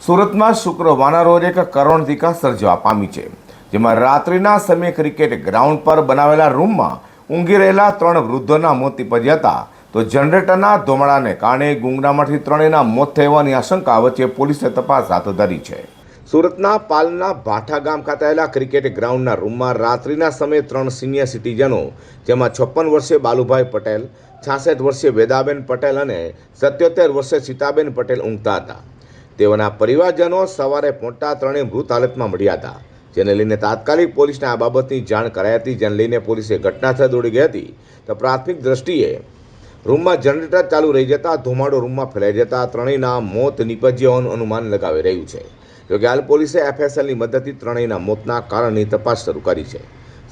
સુરતમાં શુક્રવારના રોજ એક કરુણધિકા સર્જવા પામી છે, જેમાં રાત્રિના સમયે ક્રિકેટ ગ્રાઉન્ડ પર બનાવેલા રૂમમાં ઊંઘી રહેલા ત્રણ વૃદ્ધોના મોત નીપજ્યા હતા. તો જનરેટરના ધોમડાને કારણે ગુંગડામાંથી ત્રણેયના મોત થવાની આશંકા વચ્ચે પોલીસે તપાસ હાથ ધરી છે. સુરતના પાલના ભાઠા ગામ ખાતે આવેલા ક્રિકેટ ગ્રાઉન્ડના રૂમમાં રાત્રિના સમયે ત્રણ સિનિયર સિટીઝનો, જેમાં છપ્પન વર્ષીય બાલુભાઈ પટેલ, છાસઠ વર્ષીય વેદાબેન પટેલ અને સત્યોતેર વર્ષીય સીતાબેન પટેલ ઊંઘતા હતા. તેઓના પરિવારજનો સવારે મોટા ત્રણેય મૃત હાલતમાં મળ્યા હતા, જેને લઈને તાત્કાલિક પોલીસને આ બાબતની જાણ કરાઈ હતી, જેને લઈને પોલીસે ઘટનાસ્થળે દોડી ગઈ હતી. તો પ્રાથમિક દ્રષ્ટિએ રૂમમાં જનરેટર ચાલુ રહી જતા ધુમાડો રૂમમાં ફેલાઈ જતા ત્રણેયના મોત નીપજ્યા હોવાનું અનુમાન લગાવી રહ્યું છે. જોકે હાલ પોલીસે એફએસએલની મદદથી ત્રણેયના મોતના કારણની તપાસ શરૂ કરી છે.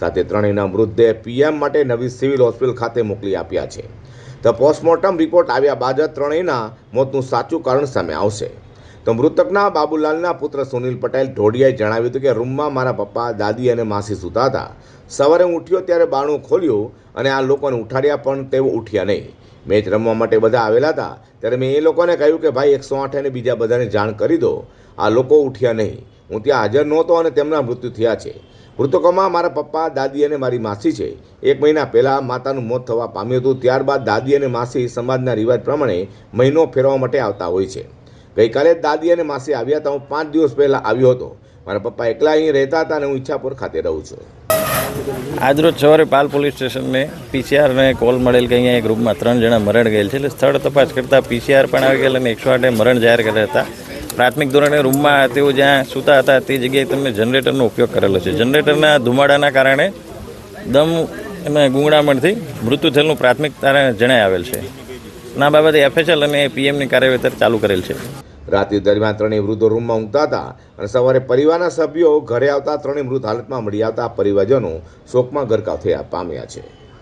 સાથે ત્રણેયના મૃતદેહ પીએમ માટે નવી સિવિલ હોસ્પિટલ ખાતે મોકલી આપ્યા છે. તો પોસ્ટમોર્ટમ રિપોર્ટ આવ્યા બાદ ત્રણેયના મોતનું સાચું કારણ સામે આવશે. તો મૃતકના બાબુલાલના પુત્ર સુનિલ પટેલ ઢોડિયાએ જણાવ્યું હતું કે રૂમમાં મારા પપ્પા, દાદી અને માસી સૂતા હતા. સવારે હું ઉઠ્યો ત્યારે બાણું ખોલ્યું અને આ લોકોને ઉઠાડ્યા પણ તેઓ ઉઠ્યા નહીં. મેચ રમવા માટે બધા આવેલા હતા. ત્યારે મેં એ લોકોને કહ્યું કે ભાઈ એકસો આઠ અને બીજા બધાને જાણ કરી દો. આ લોકો ઉઠ્યા નહીં. હું ત્યાં હાજર નહોતો અને તેમના મૃત્યુ થયા છે. મૃતકોમાં મારા પપ્પા, દાદી અને મારી માસી છે. એક મહિના પહેલાં માતાનું મોત થવા પામ્યું હતું. ત્યારબાદ દાદી અને માસી સમાજના રિવાજ પ્રમાણે મહિનો ફેરવા માટે આવતા હોય છે. ગઈકાલે દાદી અને માસી આવ્યા હતા. હું પાંચ દિવસ પહેલાં આવ્યો હતો. મારા પપ્પા એકલા અહીં રહેતા હતા અને હું ઈચ્છાપુર ખાતે રહું છું. આજરોજ સવારે પાલ પોલીસ સ્ટેશનને પીસીઆરને કોલ મળેલ કે અહીંયા એક રૂમમાં ત્રણ જણા મરણ ગયેલ છે. એટલે સ્થળ તપાસ કરતાં પીસીઆર પણ આવી ગયેલા અને એકસો આઠે મરણ જાહેર કર્યા હતા. પ્રાથમિક ધોરણે રૂમમાં તેઓ જ્યાં સૂતા હતા તે જગ્યાએ તમને જનરેટરનો ઉપયોગ કરેલો છે. જનરેટરના ધુમાડાના કારણે દમ અને ગુંગળામણથી મૃત્યુ થયેલું પ્રાથમિક તારણ જણાય આવેલ છે. ના બાબતે એફએસએલ અને પીએમની કાર્યવાહી ચાલુ કરેલ છે. રાત્રિ દરમિયાન ત્રણેય વૃદ્ધો રૂમમાં ઊંઘતા હતા અને સવારે પરિવારના સભ્યો ઘરે આવતા ત્રણેય મૃત હાલતમાં મળી આવતા પરિવારજનો શોકમાં ગરકાવ થયા પામ્યા છે.